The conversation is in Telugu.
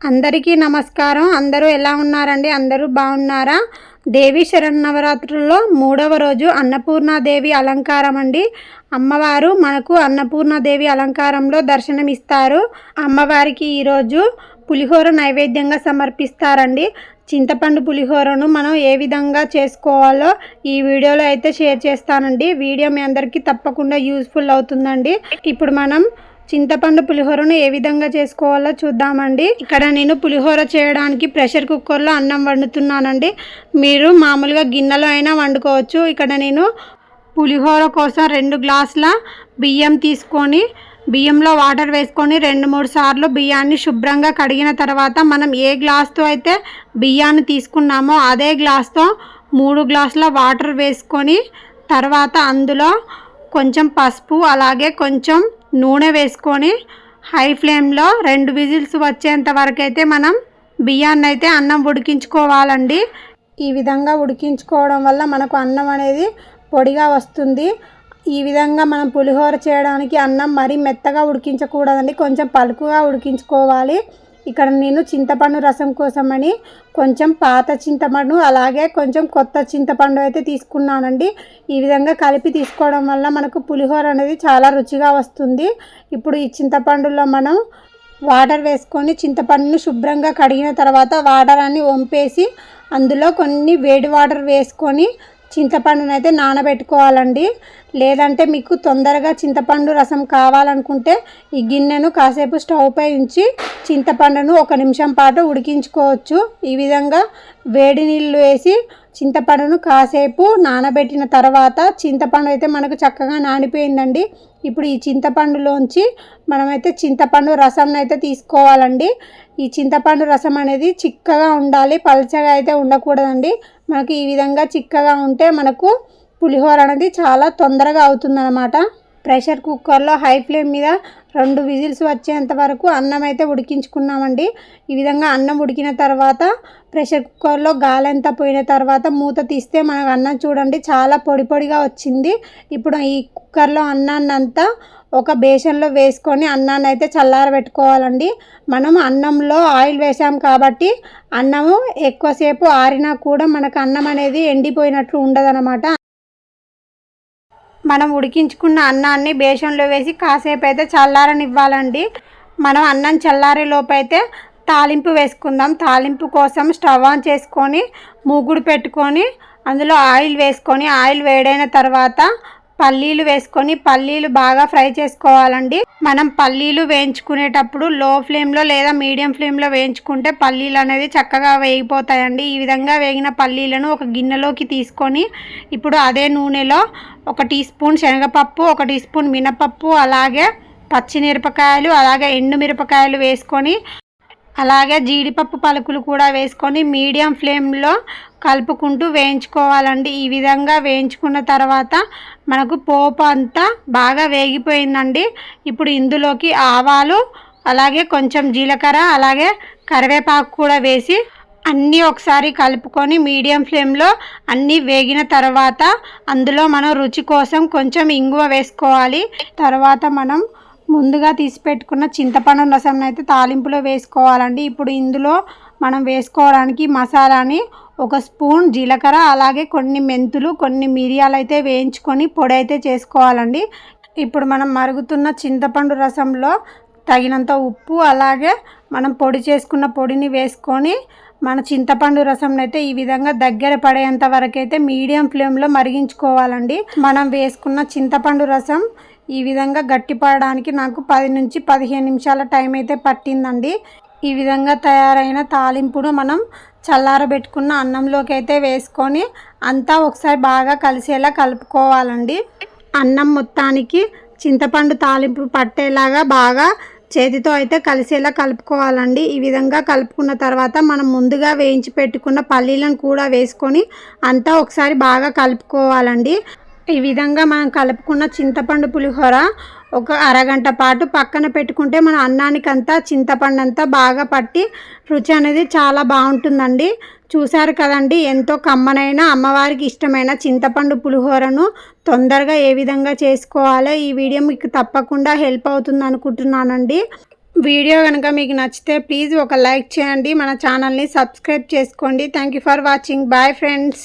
అందరికీ నమస్కారం. అందరూ ఎలా ఉన్నారండి? అందరూ బాగున్నారా? దేవి శరన్నవరాత్రుల్లో మూడవ రోజు అన్నపూర్ణాదేవి అలంకారం అండి అమ్మవారు మనకు అన్నపూర్ణాదేవి అలంకారంలో దర్శనమిస్తారు. అమ్మవారికి ఈరోజు పులిహోర నైవేద్యంగా సమర్పిస్తారండి. చింతపండు పులిహోరను మనం ఏ విధంగా చేసుకోవాలో ఈ వీడియోలో అయితే షేర్ చేస్తానండి. వీడియో మీ అందరికీ తప్పకుండా యూస్ఫుల్ అవుతుందండి. ఇప్పుడు మనం చింతపండు పులిహోరను ఏ విధంగా చేసుకోవాలో చూద్దామండి. ఇక్కడ నేను పులిహోర చేయడానికి ప్రెషర్ కుక్కర్లో అన్నం వండుతున్నానండి. మీరు మామూలుగా గిన్నెలో అయినా వండుకోవచ్చు. ఇక్కడ నేను పులిహోర కోసం రెండు గ్లాసుల బియ్యం తీసుకొని బియ్యంలో వాటర్ వేసుకొని రెండు మూడు సార్లు బియ్యాన్ని శుభ్రంగా కడిగిన తర్వాత మనం ఏ గ్లాస్తో అయితే బియ్యాన్ని తీసుకున్నామో అదే గ్లాస్తో మూడు గ్లాసుల వాటర్ వేసుకొని తర్వాత అందులో కొంచెం పసుపు అలాగే కొంచెం నూనె వేసుకొని హై ఫ్లేమ్లో రెండు విజిల్స్ వచ్చేంత వరకు అయితే మనం బియ్యాన్ని అయితే అన్నం ఉడికించుకోవాలండి. ఈ విధంగా ఉడికించుకోవడం వల్ల మనకు అన్నం అనేది పొడిగా వస్తుంది. ఈ విధంగా మనం పులిహోర చేయడానికి అన్నం మరీ మెత్తగా ఉడికించకూడదండి. కొంచెం పలుకుగా ఉడికించుకోవాలి. ఇక్కడ నేను చింతపండు రసం కోసమని కొంచెం పాత చింతపండు అలాగే కొంచెం కొత్త చింతపండు అయితే తీసుకున్నానండి. ఈ విధంగా కలిపి తీసుకోవడం వల్ల మనకు పులిహోర అనేది చాలా రుచిగా వస్తుంది. ఇప్పుడు ఈ చింతపండులో మనం వాటర్ వేసుకొని చింతపండును శుభ్రంగా కడిగిన తర్వాత వాటర్ అన్ని వంపేసి అందులో కొన్ని వేడి వాటర్ వేసుకొని చింతపండును అయితే నానబెట్టుకోవాలండి. లేదంటే మీకు తొందరగా చింతపండు రసం కావాలనుకుంటే ఈ గిన్నెను కాసేపు స్టవ్ పై ఉంచి చింతపండును ఒక నిమిషం పాటు ఉడికించుకోవచ్చు. ఈ విధంగా వేడి నీళ్ళు వేసి చింతపండును కాసేపు నానబెట్టిన తర్వాత చింతపండు అయితే మనకు చక్కగా నానిపోయిందండి. ఇప్పుడు ఈ చింతపండులోంచి మనమైతే చింతపండు రసం అయితే తీసుకోవాలండి. ఈ చింతపండు రసం అనేది చిక్కగా ఉండాలి పల్చగా అయితే ఉండకూడదండి. మనకు ఈ విధంగా చిక్కగా ఉంటే మనకు పులిహోర అనేది చాలా తొందరగా అవుతుందన్నమాట. ప్రెషర్ కుక్కర్లో హై ఫ్లేమ్ మీద రెండు విజిల్స్ వచ్చేంత వరకు అన్నం అయితే ఉడికించుకున్నామండి. ఈ విధంగా అన్నం ఉడికిన తర్వాత ప్రెషర్ కుక్కర్లో గాలంతా పోయిన తర్వాత మూత తీస్తే మనకు అన్నం చూడండి చాలా పొడి పొడిగా వచ్చింది. ఇప్పుడు ఈ కుక్కర్లో అన్నాన్నంతా ఒక బేసన్లో వేసుకొని అన్నాన్ని అయితే చల్లారబెట్టుకోవాలండి. మనం అన్నంలో ఆయిల్ వేసాం కాబట్టి అన్నము ఎక్కువసేపు ఆరినా కూడా మనకు అన్నం అనేది ఎండిపోయినట్లు ఉండదనమాట మనం ఉడికించుకున్న అన్నాన్ని బేసన్లో వేసి కాసేపు అయితే చల్లారనివ్వాలండి. మనం అన్నం చల్లారే లోపు అయితే తాలింపు వేసుకుందాం. తాలింపు కోసం స్టవ్ ఆన్ చేసుకొని మూగుడు పెట్టుకొని అందులో ఆయిల్ వేసుకొని ఆయిల్ వేడైన తర్వాత పల్లీలు వేసుకొని పల్లీలు బాగా ఫ్రై చేసుకోవాలండి. మనం పల్లీలు వేయించుకునేటప్పుడు లో ఫ్లేమ్లో లేదా మీడియం ఫ్లేమ్లో వేయించుకుంటే పల్లీలు అనేది చక్కగా వేగిపోతాయండి. ఈ విధంగా వేగిన పల్లీలను ఒక గిన్నెలోకి తీసుకొని ఇప్పుడు అదే నూనెలో ఒక టీ స్పూన్ శనగపప్పు ఒక టీ స్పూన్ మినపప్పు అలాగే పచ్చిమిరపకాయలు అలాగే ఎండు మిరపకాయలు వేసుకొని అలాగే జీడిపప్పు పలుకులు కూడా వేసుకొని మీడియం ఫ్లేమ్లో కలుపుకుంటూ వేయించుకోవాలండి. ఈ విధంగా వేయించుకున్న తర్వాత మనకు పోపు అంతా బాగా వేగిపోయిందండి. ఇప్పుడు ఇందులోకి ఆవాలు అలాగే కొంచెం జీలకర్ర అలాగే కరివేపాకు కూడా వేసి అన్నీ ఒకసారి కలుపుకొని మీడియం ఫ్లేమ్లో అన్నీ వేగిన తర్వాత అందులో మనం రుచి కోసం కొంచెం ఇంగువ వేసుకోవాలి. తర్వాత మనం ముందుగా తీసి పెట్టుకున్న చింతపండు రసం అయితే తాలింపులో వేసుకోవాలండి. ఇప్పుడు ఇందులో మనం వేసుకోవడానికి మసాలాని ఒక స్పూన్ జీలకర్ర అలాగే కొన్ని మెంతులు కొన్ని మిరియాలు అయితే వేయించుకొని పొడి అయితే చేసుకోవాలండి. ఇప్పుడు మనం మరుగుతున్న చింతపండు రసంలో తగినంత ఉప్పు అలాగే మనం పొడి చేసుకున్న పొడిని వేసుకొని మన చింతపండు రసం అయితే ఈ విధంగా దగ్గర పడేంత వరకు అయితే మీడియం ఫ్లేమ్లో మరిగించుకోవాలండి. మనం వేసుకున్న చింతపండు రసం ఈ విధంగా గట్టిపడడానికి నాకు పది నుంచి పదిహేను నిమిషాల టైం అయితే పట్టిందండి. ఈ విధంగా తయారైన తాలింపును మనం చల్లారబెట్టుకున్న అన్నంలోకి అయితే వేసుకొని అంతా ఒకసారి బాగా కలిసేలా కలుపుకోవాలండి. అన్నం మొత్తానికి చింతపండు తాలింపు పట్టేలాగా బాగా చేతితో అయితే కలిసేలా కలుపుకోవాలండి. ఈ విధంగా కలుపుకున్న తర్వాత మనం ముందుగా వేయించి పెట్టుకున్న పల్లీలను కూడా వేసుకొని అంతా ఒకసారి బాగా కలుపుకోవాలండి. ఈ విధంగా మనం కలుపుకున్న చింతపండు పులిహోర ఒక అరగంట పాటు పక్కన పెట్టుకుంటే మన అన్నానికి అంతా చింతపండు అంతా బాగా పట్టి రుచి అనేది చాలా బాగుంటుందండి. చూశారు కదండి ఎంతో కమ్మనైన అమ్మవారికి ఇష్టమైన చింతపండు పులిహోరను తొందరగా ఏ విధంగా చేసుకోవాలో ఈ వీడియో మీకు తప్పకుండా హెల్ప్ అవుతుంది అనుకుంటున్నానండి. వీడియో కనుక మీకు నచ్చితే ప్లీజ్ ఒక లైక్ చేయండి. మన ఛానల్ని సబ్స్క్రైబ్ చేసుకోండి. Thank you for watching. Bye friends.